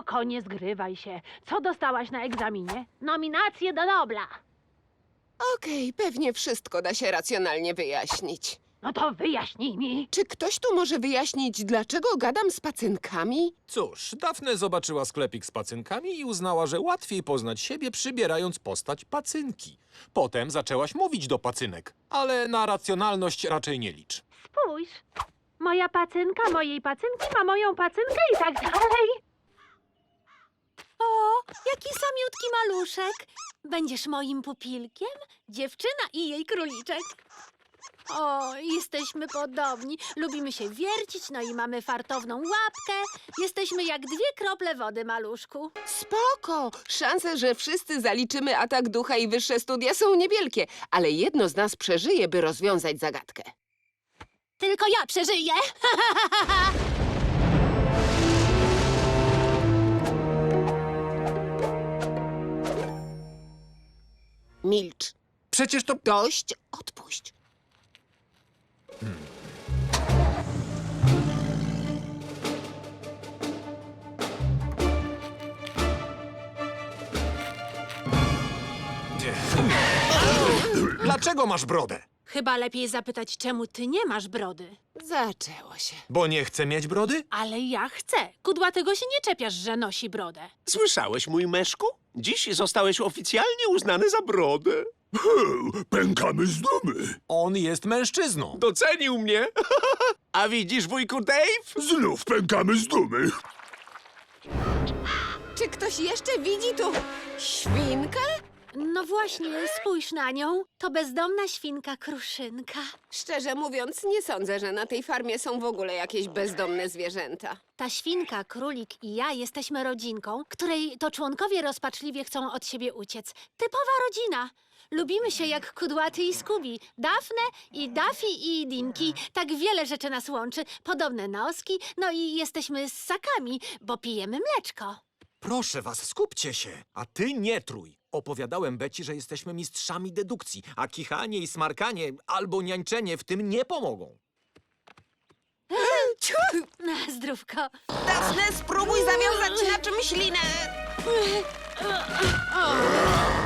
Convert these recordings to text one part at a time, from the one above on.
Spoko, nie zgrywaj się. Co dostałaś na egzaminie? Nominację do Nobla. Okej, pewnie wszystko da się racjonalnie wyjaśnić. No to wyjaśnij mi. Czy ktoś tu może wyjaśnić, dlaczego gadam z pacynkami? Cóż, Dafne zobaczyła sklepik z pacynkami i uznała, że łatwiej poznać siebie, przybierając postać pacynki. Potem zaczęłaś mówić do pacynek, ale na racjonalność raczej nie licz. Spójrz. Moja pacynka mojej pacynki ma moją pacynkę i tak dalej. O, jaki samiutki maluszek. Będziesz moim pupilkiem? Dziewczyna i jej króliczek. O, jesteśmy podobni. Lubimy się wiercić, no i mamy fartowną łapkę. Jesteśmy jak dwie krople wody, maluszku. Spoko! Szanse, że wszyscy zaliczymy atak ducha i wyższe studia są niewielkie, ale jedno z nas przeżyje, by rozwiązać zagadkę. Tylko ja przeżyję. Milcz. Przecież to... Dość, odpuść. Dlaczego masz brodę? Chyba lepiej zapytać, czemu ty nie masz brody. Zaczęło się. Bo nie chcę mieć brody? Ale ja chcę. Kudłatego się nie czepiasz, że nosi brodę. Słyszałeś, mój meszku? Dziś zostałeś oficjalnie uznany za brodę. Pękamy z dumy. On jest mężczyzną. Docenił mnie. A widzisz, wujku Dave? Znów pękamy z dumy. Czy ktoś jeszcze widzi tu świnkę? No właśnie, spójrz na nią. To bezdomna świnka kruszynka. Szczerze mówiąc, nie sądzę, że na tej farmie są w ogóle jakieś bezdomne zwierzęta. Ta świnka, królik i ja jesteśmy rodzinką, której to członkowie rozpaczliwie chcą od siebie uciec. Typowa rodzina. Lubimy się jak Kudłaty i Skubi, Dafne i Daffy i Dinki. Tak wiele rzeczy nas łączy. Podobne noski, no i jesteśmy ssakami, bo pijemy mleczko. Proszę was, skupcie się. A ty nie trój. Opowiadałem Beci, że jesteśmy mistrzami dedukcji, a kichanie i smarkanie albo niańczenie w tym nie pomogą. Na zdrówko. Dafne, spróbuj zawiązać na czymś linę.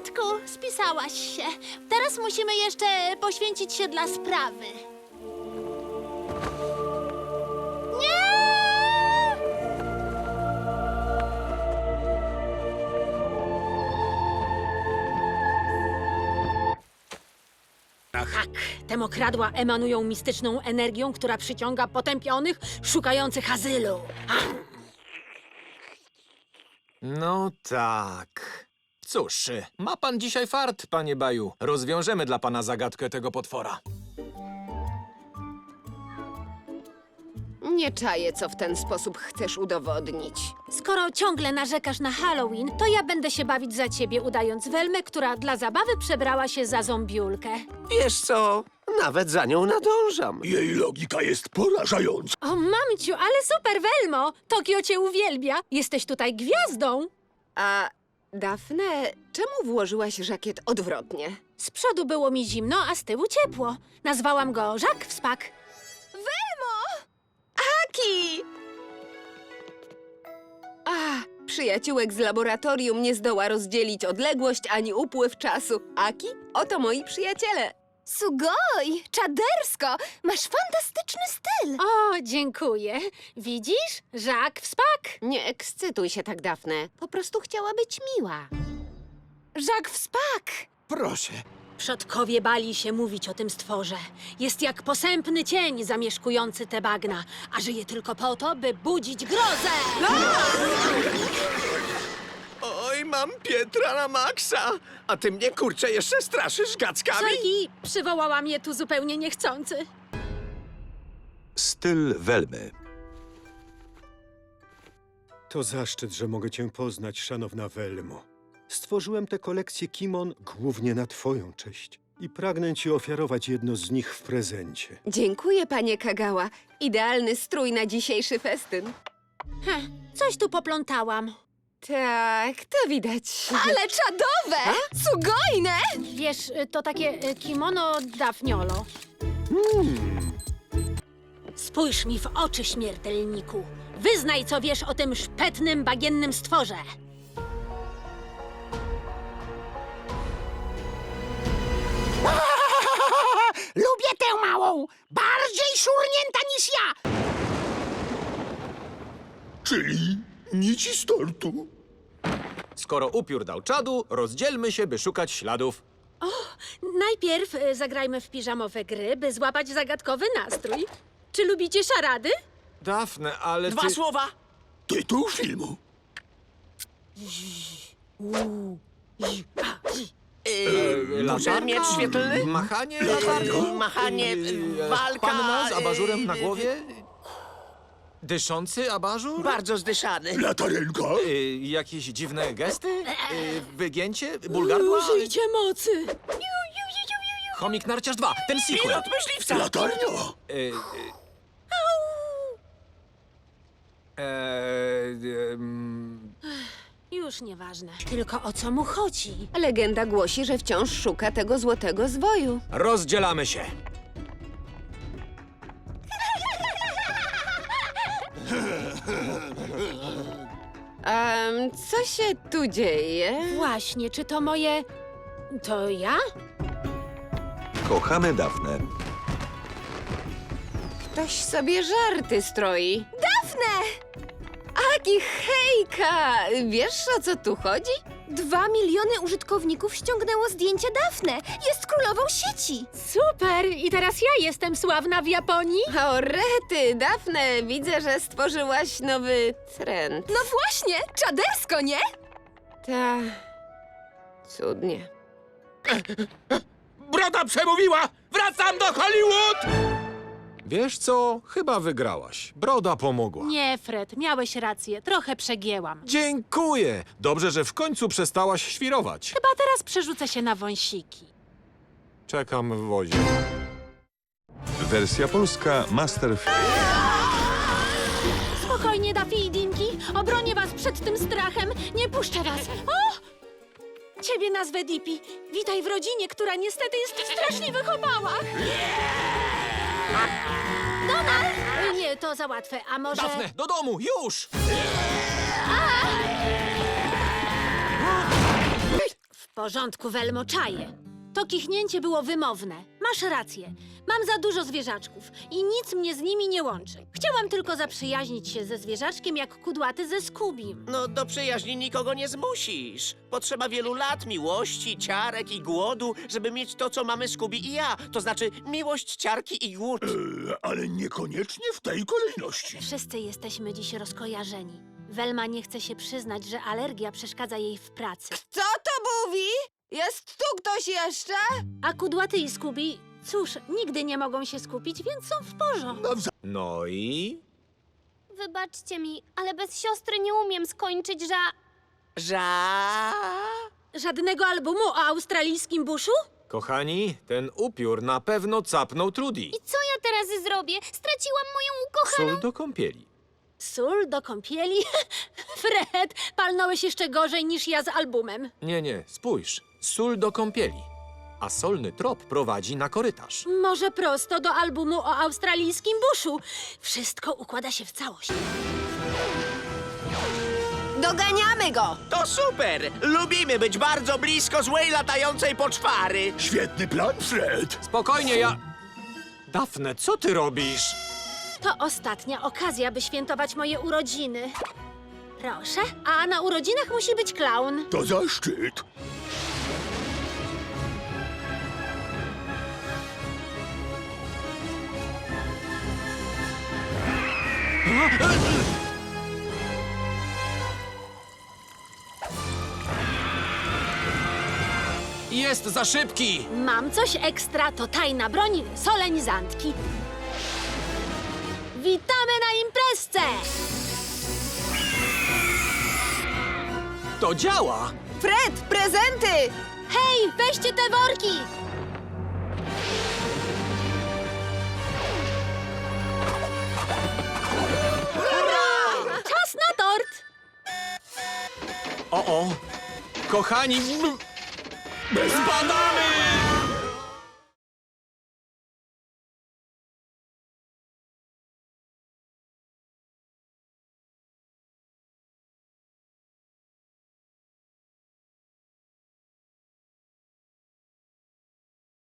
porządku, spisałaś się. Teraz musimy jeszcze poświęcić się dla sprawy. Nie! Tak, te mokradła emanują mistyczną energią, która przyciąga potępionych, szukających azylu. No tak. Cóż, ma pan dzisiaj fart, panie Baju. Rozwiążemy dla pana zagadkę tego potwora. Nie czaję, co w ten sposób chcesz udowodnić. Skoro ciągle narzekasz na Halloween, to ja będę się bawić za ciebie, udając Welmę, która dla zabawy przebrała się za zombiulkę. Wiesz co? Nawet za nią nadążam. Jej logika jest porażająca. O, mamciu, ale super, Welmo! Tokio cię uwielbia! Jesteś tutaj gwiazdą! A Dafne, czemu włożyłaś żakiet odwrotnie? Z przodu było mi zimno, a z tyłu ciepło. Nazwałam go Żak Wspak. Aki! A, przyjaciółek z laboratorium nie zdoła rozdzielić odległość ani upływ czasu. Aki, oto moi przyjaciele. Sugoj! Czadersko! Masz fantastyczny styl! O, dziękuję. Widzisz? Żak Wspak! Nie ekscytuj się tak, Dafne. Po prostu chciała być miła. Żak Wspak! Proszę. Przodkowie bali się mówić o tym stworze. Jest jak posępny cień zamieszkujący te bagna, a żyje tylko po to, by budzić grozę! Mam Pietra na maksa. A ty mnie, kurczę, jeszcze straszysz gackami? Sorki, przywołałam je tu zupełnie niechcący. Styl Welmy. To zaszczyt, że mogę cię poznać, szanowna Welmo. Stworzyłem tę kolekcję kimon głównie na twoją cześć i pragnę ci ofiarować jedno z nich w prezencie. Dziękuję, panie Kagała. Idealny strój na dzisiejszy festyn. Heh, coś tu poplątałam. Tak, to widać. Ale czadowe! Sugojne! Wiesz, y, to takie y, kimono dafniolo. Spójrz mi w oczy, śmiertelniku. Wyznaj, co wiesz o tym szpetnym, bagiennym stworze. Lubię tę małą! Bardziej szurnięta niż ja! Czyli nici z tortu. Skoro upiór dał czadu, rozdzielmy się, by szukać śladów. Najpierw y, zagrajmy w piżamowe gry, by złapać zagadkowy nastrój. Czy lubicie szarady? Dafne, ale Dwa ty... słowa! Tytuł filmu. Yy, może Latarka? miecz świetlny? Machanie latarką? Machanie, Yy, walka, Panna z abażurem na yy, głowie? Dyszący abażur? Bardzo zdyszany. Latarenka. Y, jakieś dziwne gesty? Y, wygięcie? Bulgardła? Użyjcie mocy! Chomik Narciarz 2, ten sequel. Pilot myśliwca! Latarnia. Y, y. Eee, ym, Już nieważne. Tylko o co mu chodzi? Legenda głosi, że wciąż szuka tego złotego zwoju. rozdzielamy się. Um, co się tu dzieje? Właśnie, czy to moje... To ja? Kochamy Dafnę. Ktoś sobie żarty stroi. Dafne! Aki hejka! Wiesz o co tu chodzi? Dwa miliony użytkowników ściągnęło zdjęcie Dafne. Jest królową sieci. Super! I teraz ja jestem sławna w Japonii? O rety, Dafne, widzę, że stworzyłaś nowy trend. No właśnie, czadersko, nie? Ta... Cudnie. Broda przemówiła! Wracam do Hollywood! Wiesz co? Chyba wygrałaś. Broda pomogła. Nie, Fred, miałeś rację. Trochę przegięłam. Dziękuję. Dobrze, że w końcu przestałaś świrować. Chyba teraz przerzucę się na wąsiki. Czekam w wozie. Wersja polska Master Spokojnie, Daffy i Dinki. Obronię was przed tym strachem. Nie puszczę was. O! Ciebie nazwę Dipi. Witaj w rodzinie, która niestety jest w straszliwych obałach. Donald! Nie, to za łatwe. A może... Dafne, do domu, już! W porządku, Welmo, czaję. To kichnięcie było wymowne. Masz rację. Mam za dużo zwierzaczków i nic mnie z nimi nie łączy. Chciałam tylko zaprzyjaźnić się ze zwierzaczkiem jak kudłaty ze Skubim. No, do przyjaźni nikogo nie zmusisz. Potrzeba wielu lat miłości, ciarek i głodu, żeby mieć to, co mamy Skubi i ja. To znaczy miłość, ciarki i głód. E, ale niekoniecznie w tej kolejności. Wszyscy jesteśmy dziś rozkojarzeni. Welma nie chce się przyznać, że alergia przeszkadza jej w pracy. Co to mówi? Jest tu ktoś jeszcze? A kudłaty i Skubi, cóż, nigdy nie mogą się skupić, więc są w porządku. No i... Wybaczcie mi, ale bez siostry nie umiem skończyć ża... Ża... Żadnego albumu o australijskim buszu? Kochani, ten upiór na pewno capnął Trudy. I co ja teraz zrobię? Straciłam moją ukochaną... Sól do kąpieli. Sól do kąpieli? Fred, palnąłeś jeszcze gorzej niż ja z albumem. Nie, nie, spójrz. Sól do kąpieli. A solny trop prowadzi na korytarz. Może prosto do albumu o australijskim buszu. Wszystko układa się w całość. Doganiamy go! To super! Lubimy być bardzo blisko złej latającej poczwary. Świetny plan, Fred. Spokojnie, ja... Dafne, co ty robisz? To ostatnia okazja, by świętować moje urodziny. Proszę, a na urodzinach musi być klaun. To zaszczyt. Jest za szybki! Mam coś ekstra, to tajna broń solenizantki. Witamy na imprezce! To działa! Fred, prezenty! Hej, weźcie te worki! O, o! Kochani, spadamy!